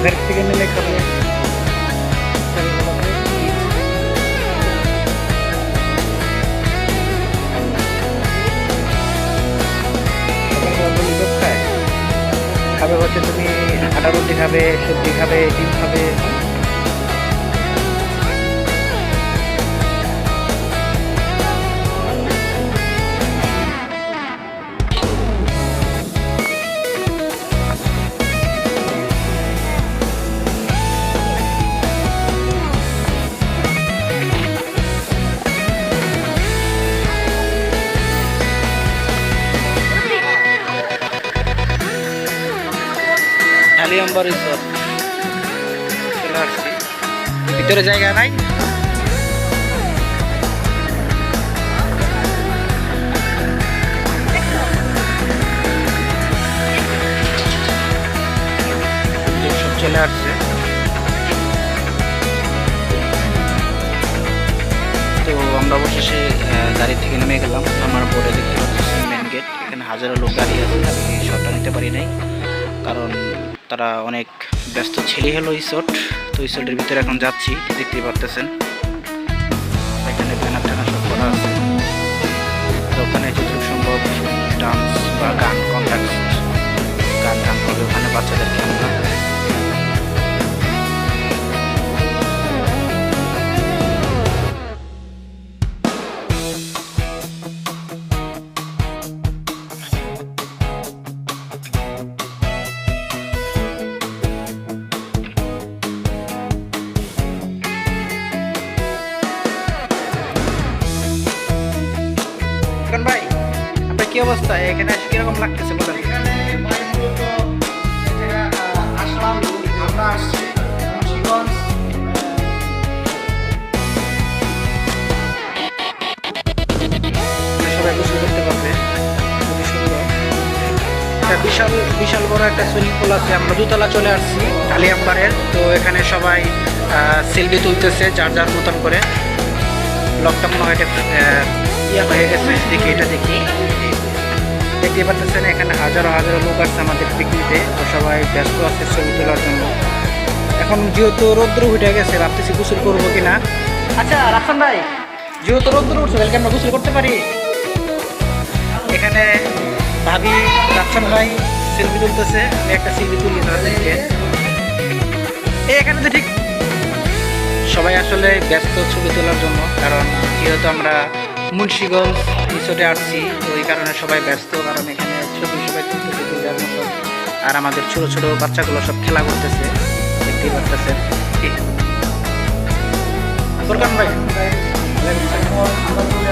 খাবে খাবে খাবে হচ্ছে তুমি আটা রুটি খাবে সবজি খাবে ডিম খাবে। আলিয়াম্বার রিসোর্ট চলে আসছি ভিতরে জায়গা নাই? চলে আসছে। তো আমরা অবশেষে গাড়ি থেকে নেমে গেলাম। আমার বোর্ডে দেখতে পাচ্ছি মেন গেট এখানে হাজারো লোক দাঁড়িয়ে আছে। আমি শটটা নিতে পারি নাই। কারণ তারা অনেক ব্যস্ত ছেলে হলো রিসোর্ট তো ইসটের ভিতরে এখন যাচ্ছি, দেখতেই পারতেছেন। এখানে ব্যানার টানা সব করা আছে। তো ওখানে যতটুকু সম্ভব ডান্স বা গান কন্ট্যাক্ট গান গান করবে ওখানে বাচ্চাদের খেলনা অবস্থা? এখানে এসে কীরকম লাগতেছে বলেন? এখানে ভাই মূলত এই জায়গায়, আহ, আসলাম আমরা আসছি মুন্সিগঞ্জ সবাই গোসল করতে পারবে খুবই সুন্দর। একটা বিশাল বিশাল বড় একটা সুইমিং পুল আছে। আমরা দুতলা চলে আসছি আলিয়াম্বারের তো এখানে সবাই সেলফি তুলতেছে যার যার মতন করে। লকডাউন হয় এটা, ইয়া হয়ে গেছে। দেখি এটা দেখি। দেখতে পাচ্ছেন এখানে হাজারো হাজারো লোক আছে আমাদের পিকনিকে তো সবাই ব্যস্ত আছে ছবি তোলার জন্য। এখন যেহেতু রৌদ্র উঠে গেছে, ভাবতেছি গোসল করব কিনা। আচ্ছা রাফসান ভাই, যেহেতু রৌদ্র উঠছে, তাহলে আমরা গোসল করতে পারি? এখানে ভাবি, রাফসান ভাই সেলফি তুলতেছে, আমি একটা সেলফি তুলি তাদেরকে। এখানে তো ঠিক সবাই আসলে ব্যস্ত ছবি তোলার জন্য, কারণ যেহেতু আমরা মুন্সিগঞ্জ রিসোর্টে আসছি। তো এই কারণে সবাই ব্যস্ত, কারণ এখানে ছবি সবাই তুলতেছে তুলার মতো। আর আমাদের ছোট ছোট বাচ্চাগুলো সব খেলা করতেছে, দেখতেই ভাই। আমরা চলে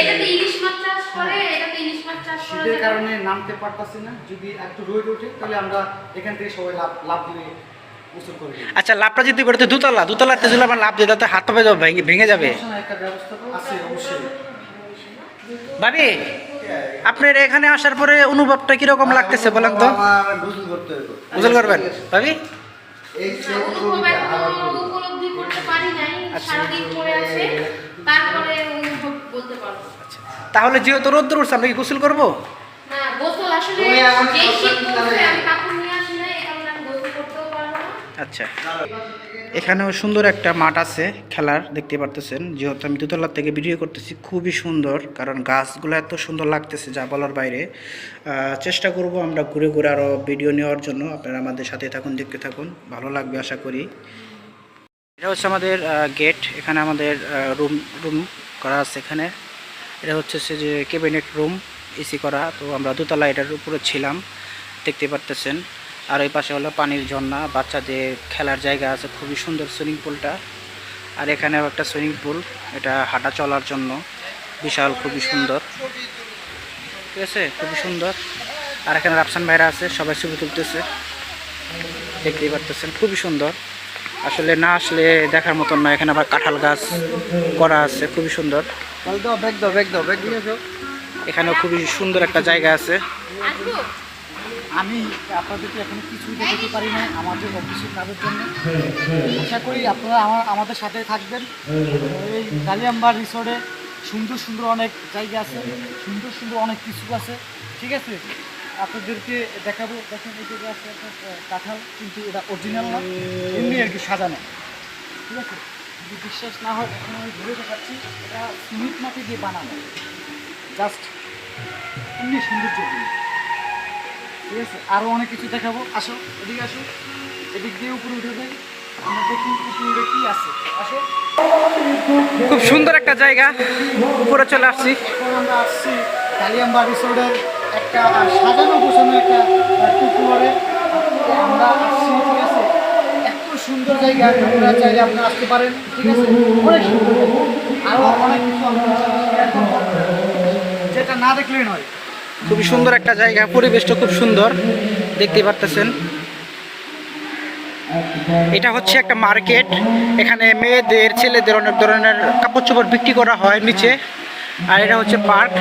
এই ইলিশ মাছ চাষ করে এটাতে ইলিশ মাছ চাষ করে শীতের কারণে নামতে পারতাছি না। যদি একটু রোদ ওঠে তাহলে আমরা এখান থেকে সবাই লাভ লাভ দিয়ে আচ্ছা লাভটা যদি করতে দুতলা দুতলাতে যদি আমার লাভ তাতে হাত পা যাবে ভেঙে ভেঙে যাবে। ভাবি আপনার এখানে আসার পরে অনুভবটা কীরকম লাগতেছে বলেন তো? গোসল করবেন। ভাবি উপলব্ধি করতে পারি নাই আচ্ছা। সারাদিন পরে আছে। তারপরে অনুভব বলতে পারব। তাহলে যেহেতু রোদ্র উঠছে আমরা কি গোসল করব? না গোসল আসলে তুমি শীত পড়ছে আমি কাপড় নিয়ে আসি না এই কারণে আমি গোসল করতেও পারব না। আচ্ছা। এখানেও সুন্দর একটা মাঠ আছে খেলার দেখতে পারতেছেন। যেহেতু আমি দোতলার থেকে ভিডিও করতেছি খুবই সুন্দর কারণ গাছগুলো এত সুন্দর লাগতেছে যা বলার বাইরে। চেষ্টা করব আমরা ঘুরে ঘুরে আরও ভিডিও নেওয়ার জন্য। আপনারা আমাদের সাথে থাকুন দেখতে থাকুন। ভালো লাগবে আশা করি। এটা হচ্ছে আমাদের গেট এখানে আমাদের রুম রুম করা আছে এখানে। এটা হচ্ছে সে যে ক্যাবিনেট রুম এসি করা। তো আমরা দোতলা এটার উপরে ছিলাম, দেখতে পারতেছেন। আর ওই পাশে হলো পানির ঝর্ণা। বাচ্চাদের খেলার জায়গা আছে, খুবই সুন্দর সুইমিং পুলটা আর এখানেও একটা সুইমিং পুল এটা হাঁটা চলার জন্য। বিশাল, খুবই সুন্দর। ঠিক আছে? খুবই সুন্দর। আর এখানে রাফসান ভাইরা আছে, সবাই ছবি তুলতেছে। দেখতেই পারতেছেন, খুবই সুন্দর। আসলে না আসলে দেখার মতন না এখানে আবার কাঁঠাল গাছ করা আছে, খুবই সুন্দর। এখানেও খুবই সুন্দর একটা জায়গা আছে। আমি আপনাদেরকে এখনও কিছুই দেখাতে পারি না আমাদের অফিসের কাজের জন্য। আশা করি আপনারা আমার আমাদের সাথে থাকবেন। এই কালিয়াম্বার রিসোর্টে সুন্দর সুন্দর অনেক জায়গা আছে, সুন্দর সুন্দর অনেক কিছু আছে। ঠিক আছে? আপনাদেরকে দেখাবো দেখেন এই জায়গা আছে একটা কাঁঠাল কিন্তু এটা অরিজিনাল না এমনি আর কি সাজানো। ঠিক আছে? যদি বিশ্বাস না হয় এখন আমি ঘুরে দেখাচ্ছি এটা সিমেন্ট মাটি দিয়ে বানানো। জাস্ট এমনি সৌন্দর্য। ঠিক আছে? আরও অনেক কিছু দেখাবো। আসো এদিকে আসো। এদিক দিয়ে উপরে উঠে যাই। আমরা দেখি উপরে উঠে আছে। আসো। খুব সুন্দর একটা জায়গা। উপরে চলে আসছি। আমরা আসছি কালিয়াম্বা রিসোর্টের একটা সাজানো এত সুন্দর জায়গা, আপনারা আসতে পারেন খুবই সুন্দর একটা জায়গা, পরিবেশটা খুব সুন্দর, দেখতে পারতেছেন। এটা হচ্ছে একটা মার্কেট, এখানে মেয়েদের, ছেলেদের অনেক ধরনের কাপড় চোপড় বিক্রি করা হয় নিচে, আর এটা হচ্ছে পার্ক।